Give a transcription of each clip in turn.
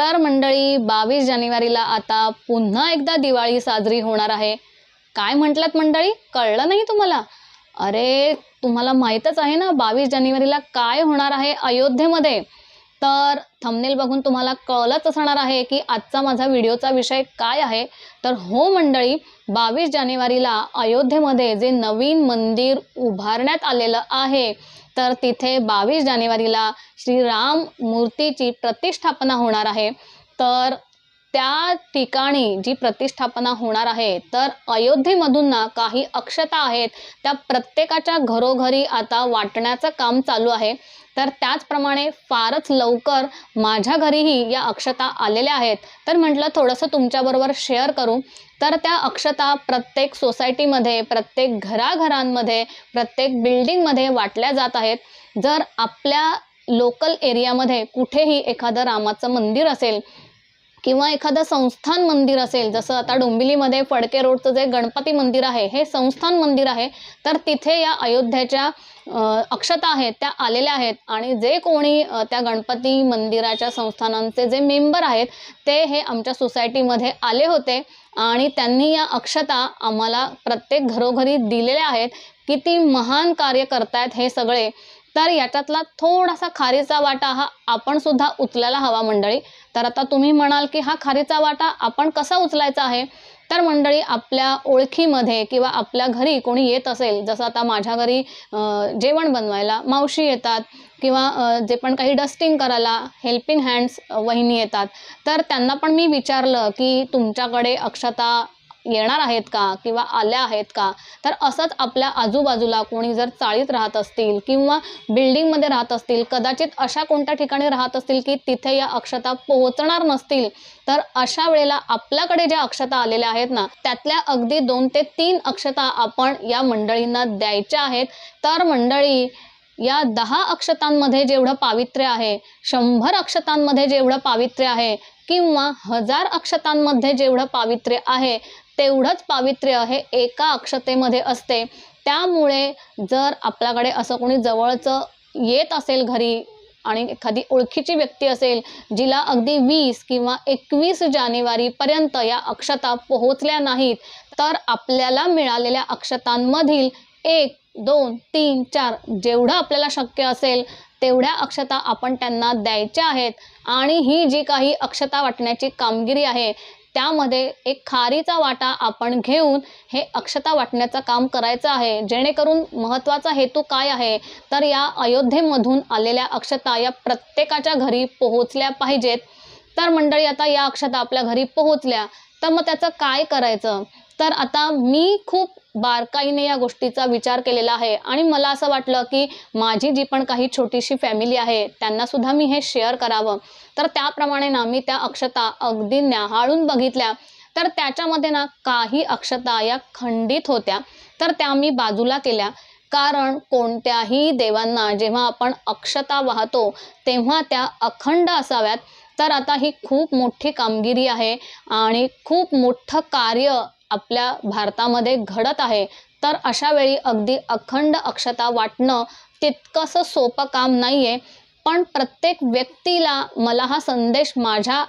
तर मंडळी बावीस जानेवारीला आता पुन्हा एकदा दिवाळी साजरी होणार आहे. काय म्हटलात मंडळी? कळलं नाही तुम्हाला? अरे तुम्हाला माहीतच आहे ना बावीस जानेवारीला काय होणार आहे अयोध्येमध्ये? तर थंबनेल बघून तुम्हाला कळलंच असणार आहे की आजचा माझा व्हिडिओचा विषय काय आहे. तर हो मंडळी बावीस जानेवारीला अयोध्येमध्ये जे नवीन मंदिर उभारण्यात आलेलं आहे तर तिथे बावीस जानेवारीला श्रीराम मूर्तीची प्रतिष्ठापना होणार आहे. तर त्या ठिकाणी जी प्रतिष्ठापना होणार आहे तर अयोध्येमधून ना काही अक्षता आहेत त्या प्रत्येकाच्या घरोघरी आता वाटण्याचं काम चालू आहे. तर त्याचप्रमाणे फारच लवकर माझ्या घरीही या अक्षता आलेल्या आहेत. तर म्हटलं थोडंसं तुमच्याबरोबर शेअर करू. तर त्या अक्षता प्रत्येक सोसायटीमध्ये प्रत्येक घराघरांमध्ये प्रत्येक बिल्डिंगमध्ये वाटल्या जात आहेत. जर आपल्या लोकल एरियामध्ये कुठेही एखादं रामाचं मंदिर असेल किंवा एखादं संस्थान मंदिर असेल जसं आता डोंबिवलीमध्ये फडके रोडचं जे गणपती मंदिर आहे हे संस्थान मंदिर आहे तर तिथे या अयोध्याच्या अक्षता आहेत त्या आलेल्या आहेत. आणि जे कोणी त्या गणपती मंदिराच्या संस्थानांचे जे मेंबर आहेत ते हे आमच्या सोसायटीमध्ये आले होते. आणि त्यांनी या अक्षता आम्हाला प्रत्येक घरोघरी दिलेल्या आहेत. किती महान कार्य करतायत हे सगळे. तर याच्यातला थोडासा खारीचा वाटा हा आपण सुद्धा उचलायला हवा मंडळी. तर आता तुम्ही म्हणाल की हा खारीचा वाटा आपण कसा उचलायचा आहे? तर मंडळी आपल्या ओळखीमध्ये किंवा आपल्या घरी कोणी येत असेल जसं आता माझ्या घरी जेवण बनवायला मावशी येतात किंवा जे पण काही डस्टिंग करायला हेल्पिंग हँड्स वहिनी येतात तर त्यांना पण मी विचारलं की तुमच्याकडे अक्षता येणार आहेत का किंवा आल्या आहेत का? तर असंच आपल्या आजूबाजूला कोणी जर चाळीत राहत असतील किंवा बिल्डिंगमध्ये राहत असतील कदाचित अशा कोणत्या ठिकाणी राहत असतील की तिथे या अक्षता पोहोचणार नसतील तर अशा वेळेला आपल्याकडे ज्या अक्षता आलेल्या आहेत ना त्यातल्या अगदी दोन ते तीन अक्षता आपण या मंडळींना द्यायच्या आहेत. तर मंडळी या दहा अक्षतांमध्ये जेवढं पावित्र्य आहे शंभर अक्षतांमध्ये जेवढं पावित्र्य आहे किंवा हजार अक्षतांमध्ये जेवढं पावित्र्य आहे तेवढंच पावित्र्य हे एका अक्षतेमध्ये असते. त्यामुळे जर आपल्याकडे असं कोणी जवळचं येत असेल घरी आणि एखादी ओळखीची व्यक्ती असेल जिला अगदी वीस किंवा एकवीस जानेवारीपर्यंत या अक्षता पोहोचल्या नाहीत तर आपल्याला मिळालेल्या अक्षतांमधील एक दोन तीन चार जेवढं आपल्याला शक्य असेल तेवढ्या अक्षता आपण त्यांना द्यायच्या आहेत. आणि ही जी काही अक्षता वाटण्याची कामगिरी आहे त्यामध्ये एक खारीचा वाटा आपण घेऊन हे अक्षता वाटण्याचं काम करायचं आहे. जेणेकरून महत्त्वाचा हेतू काय आहे? तर या अयोध्येमधून आलेल्या अक्षता या प्रत्येकाच्या घरी पोहोचल्या पाहिजेत. तर मंडळी आता या अक्षता आपल्या घरी पोहोचल्या. तर मग त्याचं काय करायचं? तर आता मी खूप बारकाईने या गोष्टीचा विचार केलेला आहे. आणि मला असं वाटलं की माझी जी पण काही छोटीशी फॅमिली आहे त्यांना सुद्धा मी हे शेअर करावं. तर त्याप्रमाणे ना मी त्या अक्षता अगदी न्याहाळून बघितल्या. तर त्याच्यामध्ये ना काही अक्षता या खंडित होत्या. तर त्या मी बाजूला केल्या. कारण कोणत्याही देवांना जेव्हा आपण अक्षता वाहतो तेव्हा त्या अखंड असाव्यात. तर आता ही खूप मोठी कामगिरी आहे आणि खूप मोठं कार्य आपल्या भारतामध्ये घडत आहे. तर अशा वेळी अगदी अखंड अक्षता वाटणं तितकंसं सोपं काम नाही आहे पण प्रत्येक व्यक्तीला मला हा संदेश माझ्या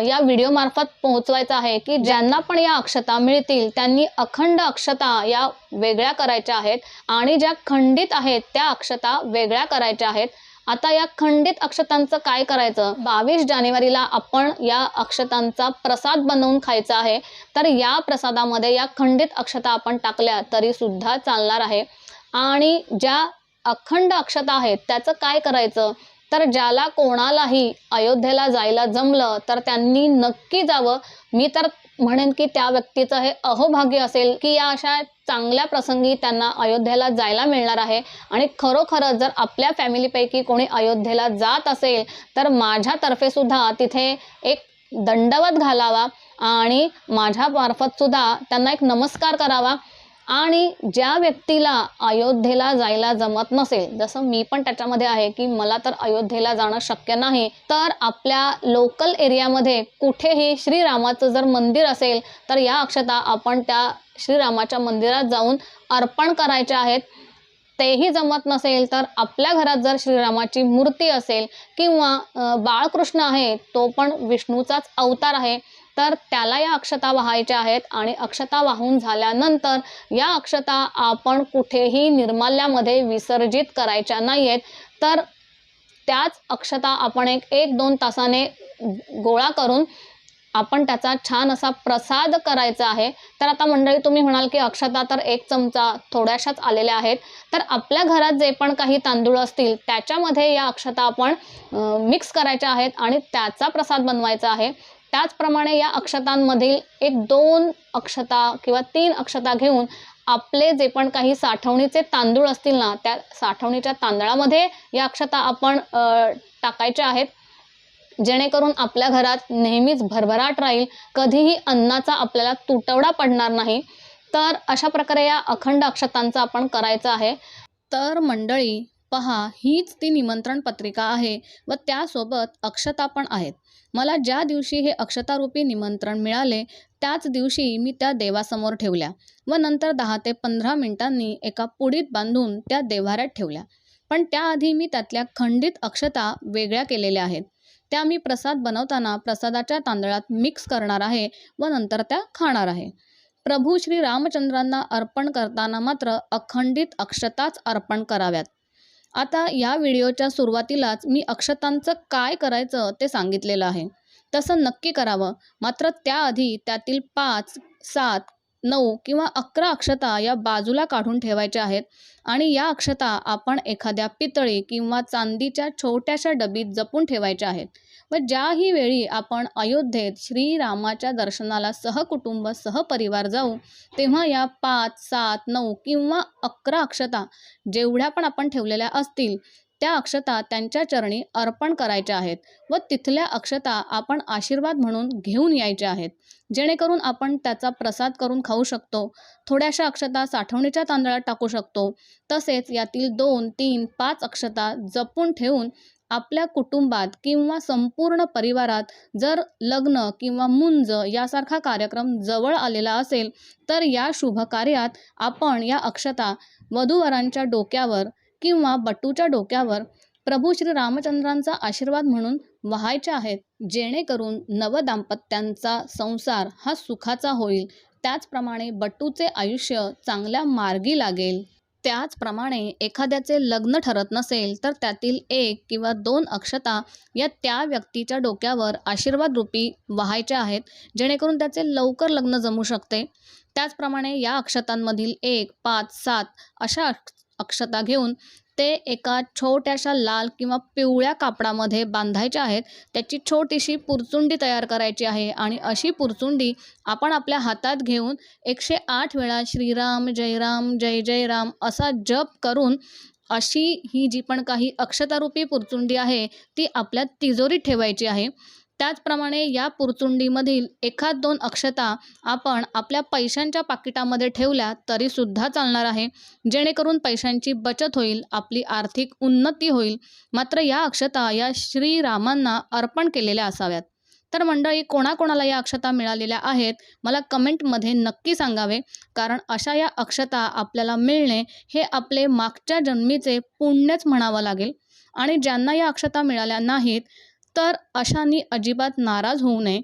या व्हिडिओमार्फत पोहोचवायचा आहे की ज्यांना पण या अक्षता मिळतील त्यांनी अखंड अक्षता या वेगळ्या करायच्या आहेत आणि ज्या खंडित आहेत त्या अक्षता वेगळ्या करायच्या आहेत. आता या खंडित अक्षतांचं काय करायचं? बावीस जानेवारीला आपण या अक्षतांचा प्रसाद बनवून खायचा आहे. तर या प्रसादामध्ये या खंडित अक्षता आपण टाकल्या तरी सुद्धा चालणार आहे. आणि ज्या अखंड अक्षता आहेत त्याचं काय करायचं? तर ज्याला कोणालाही अयोध्येला जायला जमलं तर त्यांनी नक्की जावं. मी तर म्हणेन की त्या व्यक्तीचं हे अहोभाग्य असेल की या अशा चांगल्या प्रसंगी त्यांना अयोध्येला जायला मिळणार आहे. आणि खरोखरच जर आपल्या फॅमिलीपैकी कोणी अयोध्येला जात असेल तर माझ्यातर्फे सुद्धा तिथे एक दंडवत घालावा आणि माझ्या त्यांना एक नमस्कार करावा. आणि ज्या व्यक्तीला अयोध्येला जायला जमत नसेल जसं मी पण त्याच्यामध्ये आहे की मला तर अयोध्येला जाणं शक्य नाही तर आपल्या लोकल एरियामध्ये कुठेही श्रीरामाचं जर मंदिर असेल तर या अक्षता आपण त्या श्रीरामाच्या मंदिरात जाऊन अर्पण करायच्या आहेत. तेही जमत नसेल तर आपल्या घरात जर श्रीरामाची मूर्ती असेल किंवा बाळकृष्ण आहे तो पण विष्णूचाच अवतार आहे. तर त्याला या अक्षता वाहायच्या आहेत आणि अक्षता वाहून झाल्यानंतर या अक्षता आपण कुठेही निर्माल्यामध्ये विसर्जित करायच्या नाही आहेत तर त्याच अक्षता आपण एक एक दोन तासाने गोळा करून आपण त्याचा छान असा प्रसाद करायचा आहे. तर आता मंडळी तुम्ही म्हणाल की अक्षता तर एक चमचा थोड्याशाच आलेल्या आहेत. तर आपल्या घरात जे पण काही तांदूळ असतील त्याच्यामध्ये या अक्षता आपण मिक्स करायच्या आहेत आणि त्याचा प्रसाद बनवायचा आहे. त्याचप्रमाणे या अक्षतांमधील एक दोन अक्षता किंवा तीन अक्षता घेऊन आपले जे पण काही साठवणीचे तांदूळ असतील ना त्या साठवणीच्या तांदळामध्ये या अक्षता आपण टाकायच्या आहेत. जेणेकरून आपल्या घरात नेहमीच भरभराट राहील. कधीही अन्नाचा आपल्याला तुटवडा पडणार नाही. तर अशा प्रकारे या अखंड अक्षतांचा आपण करायचं आहे. तर मंडळी पहा हीच ती निमंत्रण पत्रिका आहे व त्यासोबत अक्षता पण आहेत. मला ज्या दिवशी हे अक्षतारूपी निमंत्रण मिळाले त्याच दिवशी मी त्या देवासमोर ठेवल्या व नंतर दहा ते पंधरा मिनिटांनी एका पुडीत बांधून त्या देव्हाऱ्यात ठेवल्या. पण त्याआधी मी त्यातल्या खंडित अक्षता वेगळ्या केलेल्या आहेत. त्या मी प्रसाद बनवताना प्रसादाच्या तांदळात मिक्स करणार आहे व नंतर त्या खाणार आहे. प्रभू श्री रामचंद्रांना अर्पण करताना मात्र अखंडित अक्षताच अर्पण कराव्यात. आता या व्हिडिओच्या सुरुवातीलाच मी अक्षतांचं काय करायचं ते सांगितलेलं आहे. तसं नक्की करावं. मात्र त्याआधी त्यातील पाच सात नऊ किंवा अकरा अक्षता या बाजूला काढून ठेवायच्या आहेत आणि या अक्षता आपण एखाद्या पितळी किंवा चांदीच्या छोट्याशा डबीत जपून ठेवायच्या आहेत. व ज्याही वेळी आपण अयोध्येत श्रीरामाच्या दर्शनाला सहकुटुंब सहपरिवार जाऊ तेव्हा या पाच सात नऊ किंवा अकरा अक्षता जेवढ्या पण आपण ठेवलेल्या असतील त्या अक्षता त्यांच्या चरणी अर्पण करायच्या आहेत व तिथल्या अक्षता आपण आशीर्वाद म्हणून घेऊन यायच्या आहेत. जेणेकरून आपण त्याचा प्रसाद करून खाऊ शकतो थोड्याशा अक्षता साठवणीच्या तांदळात टाकू शकतो तसेच यातील दोन तीन पाच अक्षता जपून ठेवून आपल्या कुटुंबात किंवा संपूर्ण परिवारात जर लग्न किंवा मुंज यासारखा कार्यक्रम जवळ आलेला असेल तर या शुभ कार्यात आपण या अक्षता वधूवरांच्या डोक्यावर किंवा बटूच्या डोक्यावर प्रभू श्री रामचंद्रांचा आशीर्वाद म्हणून व्हायच्या आहेत जेणेकरून नवदाम्पत्यांचा संसार हा सुखाचा होईल. त्याचप्रमाणे बटूचे आयुष्य चांगल्या मार्गी लागेल. त्याचप्रमाणे एखाद्याचे लग्न ठरत नसेल तर त्यातील एक किंवा दोन अक्षता या त्या व्यक्तीच्या डोक्यावर आशीर्वाद रूपी वाहायच्या आहेत जेणेकरून त्याचे लवकर लग्न जमू शकते. त्याचप्रमाणे या अक्षतांमधील एक पाच सात अशा अक्ष- अक्षता घेऊन ते एका छोट्याशा लाल किंवा पिवळ्या कापडामध्ये बांधायच्या आहेत. त्याची छोटीशी पुरचुंडी तयार करायची आहे आणि अशी पुरचुंडी आपण आपल्या हातात घेऊन एकशे आठ वेळा श्रीराम जयराम जय जय राम असा जप करून अशी ही जी पण काही अक्षतारूपी पुरचुंडी आहे ती आपल्या तिजोरीत ठेवायची आहे. त्याचप्रमाणे या पुरचुंडीमधील एखाद दोन अक्षता आपण आपल्या पैशांच्या पाकिटामध्ये ठेवल्या तरीसुद्धा चालणार आहे. जेणेकरून पैशांची बचत होईल आपली आर्थिक उन्नती होईल. मात्र या अक्षता या श्रीरामांना अर्पण केलेल्या असाव्यात. तर मंडळी कोणाकोणाला या अक्षता मिळालेल्या आहेत? मला कमेंटमध्ये नक्की सांगावे. कारण अशा या अक्षता आपल्याला मिळणे हे आपले मागच्या जन्मीचे पुण्यच म्हणावं लागेल. आणि ज्यांना या अक्षता मिळाल्या नाहीत तर अशांनी अजिबात नाराज होऊ नये.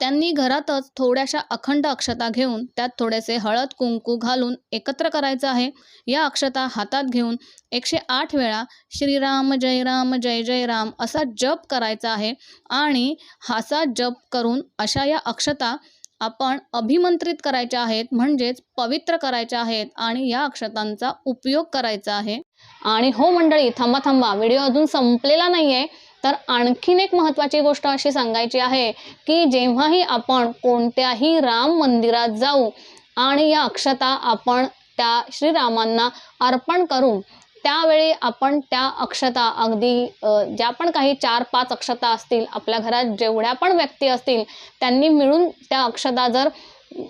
त्यांनी घरातच थोड्याशा अखंड अक्षता घेऊन त्यात थोडेसे हळद कुंकू घालून एकत्र करायचं आहे. या अक्षता हातात घेऊन एकशे आठ वेळा श्रीराम जय राम जय जय राम असा जप करायचा आहे आणि हासा जप करून अशा या अक्षता आपण अभिमंत्रित करायच्या आहेत म्हणजेच पवित्र करायच्या आहेत आणि या अक्षतांचा उपयोग करायचा आहे. आणि हो मंडळी थांबा थांबा. व्हिडिओ अजून संपलेला नाही आहे तर आणखीन एक महत्त्वाची गोष्ट अशी सांगायची आहे की जेव्हाही आपण कोणत्याही राम मंदिरात जाऊ आणि या अक्षता आपण त्या श्रीरामांना अर्पण करू त्यावेळी आपण त्या अक्षता अगदी ज्या पण काही चार पाच अक्षता असतील आपल्या घरात जेवढ्या पण व्यक्ती असतील त्यांनी मिळून त्या अक्षता जर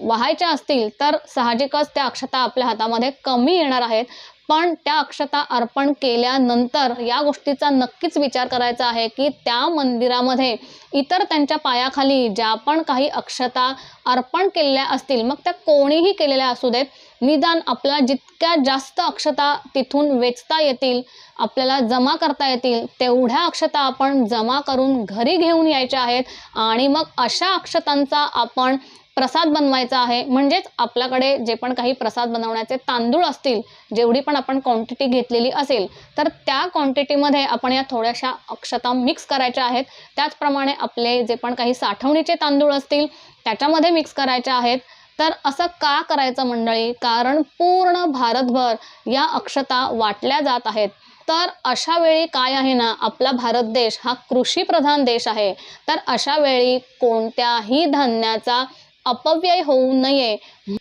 वाहायच्या असतील तर साहजिकच त्या अक्षता आपल्या हातामध्ये कमी येणार आहेत. पण त्या अक्षता अर्पण केल्यानंतर या गोष्टीचा नक्कीच विचार करायचा आहे की त्या मंदिरामध्ये इतर त्यांच्या पायाखाली ज्या पण काही अक्षता अर्पण केलेल्या असतील मग त्या कोणीही केलेल्या असू देत निदान आपल्याला जितक्या जास्त अक्षता तिथून वेचता येतील आपल्याला जमा करता येतील तेवढ्या अक्षता आपण जमा करून घरी घेऊन यायच्या आहेत आणि मग अशा अक्षतांचा आपण प्रसाद बनवायचा आहे. म्हणजेच आपल्याकडे जे पण काही प्रसाद बनवण्याचे तांदूळ असतील जेवढी पण आपण क्वांटिटी घेतलेली असेल तर त्या क्वांटिटीमध्ये आपण या थोड्याशा अक्षता मिक्स करायच्या आहेत. त्याचप्रमाणे आपले जे पण काही साठवणीचे तांदूळ असतील त्याच्यामध्ये मिक्स करायचे आहेत. तर असं का करायचं मंडळी? कारण पूर्ण भारतभर या अक्षता वाटल्या जात आहेत. तर अशा वेळी काय आहे ना आपला भारत देश हा कृषीप्रधान देश आहे. तर अशा वेळी कोणत्याही धान्याचा अपव्यय होऊ नये.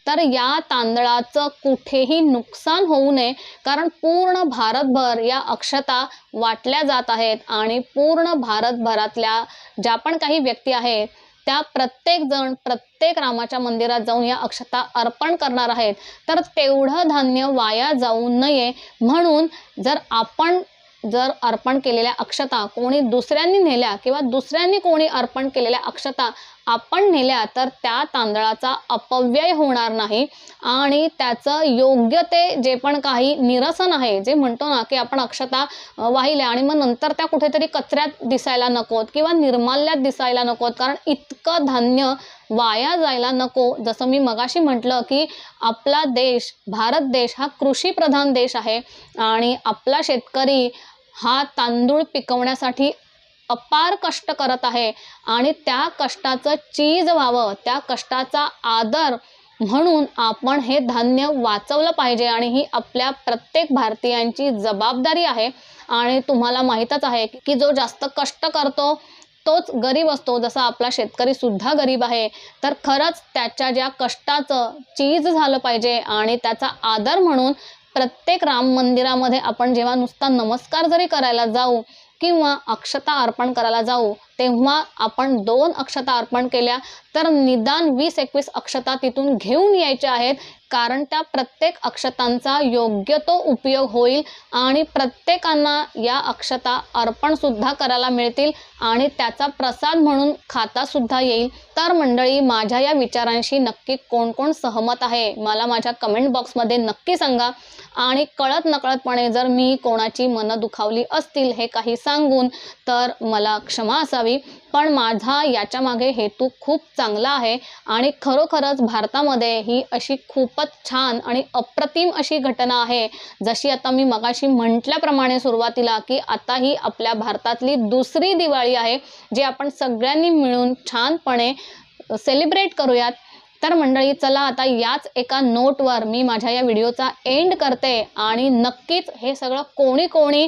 तर या तांदळाचं कुठेही नुकसान होऊ नये कारण पूर्ण भारतभर या अक्षता वाटल्या जात आहेत आणि पूर्ण भारतभरातल्या ज्या पण काही व्यक्ती आहेत त्या प्रत्येक जण प्रत्येक रामाच्या मंदिरात जाऊन या अक्षता अर्पण करणार आहेत. तर तेवढं धान्य वाया जाऊ नये. म्हणून जर आपण जर अर्पण केलेल्या अक्षता कोणी दुसऱ्यांनी नेल्या किंवा दुसऱ्यांनी कोणी अर्पण केलेल्या अक्षता आपण नेल्या तर त्या तांदळाचा अपव्यय होणार नाही. आणि त्याचं योग्य ते जे पण काही निरसन आहे जे म्हणतो ना की आपण अक्षता वाहिल्या आणि मग नंतर त्या कुठेतरी कचऱ्यात दिसायला नकोत किंवा निर्माल्यात दिसायला नकोत. कारण इतकं धान्य वाया जायला नको. जसं मी मगाशी म्हटलं की आपला देश भारत देश हा कृषीप्रधान देश आहे. आणि आपला शेतकरी हा तांदूळ पिकवण्यासाठी अपार कष्ट करत आहे. आणि त्या कष्टाचं चीज व्हावं त्या कष्टाचा आदर म्हणून आपण हे धान्य वाचवलं पाहिजे. आणि ही आपल्या प्रत्येक भारतीयांची जबाबदारी आहे. आणि तुम्हाला माहीतच आहे की जो जास्त कष्ट करतो तोच गरीब असतो. जसा आपला शेतकरी सुद्धा गरीब आहे तर खरंच त्याच्या ज्या कष्टाचं चीज झालं पाहिजे आणि त्याचा आदर म्हणून प्रत्येक राम मंदिरामध्ये आपण जेव्हा नुसता नमस्कार जरी करायला जाऊ किंवा अक्षता अर्पण करायला जाऊ तेव्हा आपण दोन अक्षता अर्पण केल्या तर निदान वीस एकवीस अक्षता तिथून घेऊन यायच्या आहेत. कारण त्या प्रत्येक अक्षतांचा योग्य तो उपयोग होईल आणि प्रत्येकांना या अक्षता अर्पणसुद्धा करायला मिळतील आणि त्याचा प्रसाद म्हणून खातासुद्धा येईल. तर मंडळी माझ्या या विचारांशी नक्की कोण कोण सहमत आहे? मला माझ्या कमेंट बॉक्समध्ये नक्की सांगा. आणि कळत नकळतपणे जर मी कोणाची मनं दुखावली असतील हे काही सांगून तर मला क्षमा असावी. पण माझा याच्या मागे हेतू खूप चांगला आहे आणि खरोखरच भारतामध्ये ही अशी खूपच छान आणि अप्रतिम अशी घटना आहे. जशी आता मी मगाशी म्हटल्याप्रमाणे सुरुवातीला की आता ही आपल्या भारतातली दुसरी दिवाळी आहे जी आपण सगळ्यांनी मिळून छानपणे सेलिब्रेट करूयात. तर मंडळी चला आता याच एका नोटवर मी माझ्या या व्हिडिओचा एंड करते आणि नक्कीच हे सगळं कोणी कोणी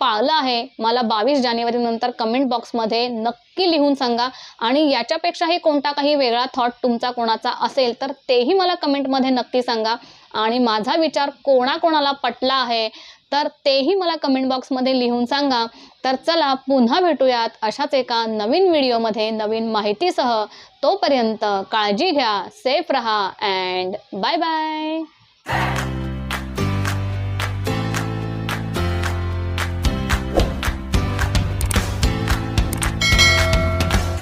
पाळलं आहे. मला बावीस जानेवारीनंतर कमेंट बॉक्समध्ये नक्की लिहून सांगा. आणि याच्यापेक्षाही कोणता काही वेगळा थॉट तुमचा कोणाचा असेल तर तेही मला कमेंटमध्ये नक्की सांगा. आणि माझा विचार कोणाकोणाला पटला आहे तर तेही मला कमेंट बॉक्समध्ये लिहून सांगा. तर चला पुन्हा भेटूयात अशाच एका नवीन व्हिडिओमध्ये नवीन माहितीसह. तोपर्यंत काळजी घ्या सेफ रहा अँड बाय बाय